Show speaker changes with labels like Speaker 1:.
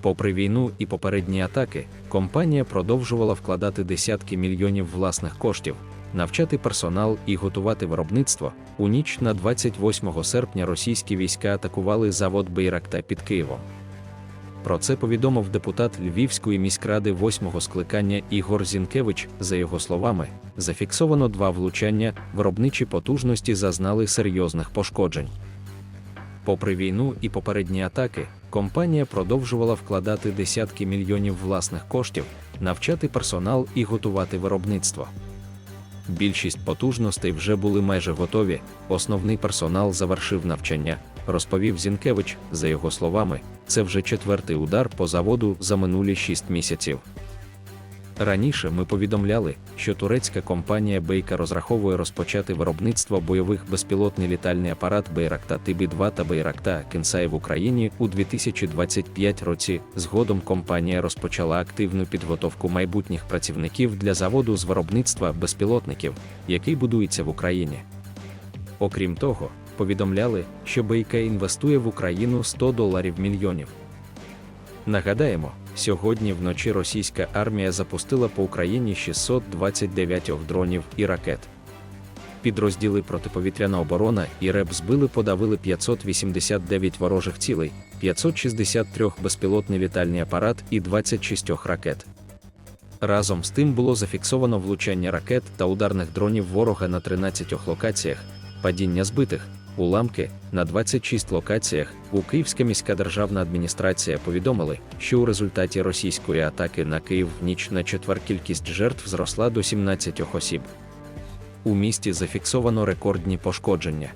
Speaker 1: Попри війну і попередні атаки, компанія продовжувала вкладати десятки мільйонів власних коштів, навчати персонал і готувати виробництво. У ніч на 28 серпня російські війська атакували завод Бейракта під Києвом. Про це повідомив депутат Львівської міськради восьмого скликання Ігор Зінкевич. За його словами, зафіксовано два влучання, виробничі потужності зазнали серйозних пошкоджень. Попри війну і попередні атаки, компанія продовжувала вкладати десятки мільйонів власних коштів, навчати персонал і готувати виробництво. Більшість потужностей вже були майже готові. Основний персонал завершив навчання, розповів Зінкевич. За його словами, це вже четвертий удар по заводу за минулі шість місяців. Раніше ми повідомляли, що турецька компанія Бейка розраховує розпочати виробництво бойових безпілотний літальний апарат Бейракта ТБ-2 та Бейракта Кенсай в Україні у 2025 році. Згодом компанія розпочала активну підготовку майбутніх працівників для заводу з виробництва безпілотників, який будується в Україні. Окрім того, повідомляли, що Бейка інвестує в Україну 100 доларів мільйонів. Нагадаємо, сьогодні вночі російська армія запустила по Україні 629 дронів і ракет. Підрозділи протиповітряна оборона і РЕБ збили подавили 589 ворожих цілей, 563 безпілотний літальний апарат і 26 ракет. Разом з тим було зафіксовано влучання ракет та ударних дронів ворога на 13 локаціях, падіння збитих, уламки на 26 локаціях. У Київська міська державна адміністрація повідомили, що у результаті російської атаки на Київ в ніч на четвер кількість жертв зросла до 17 осіб. У місті зафіксовано рекордні пошкодження.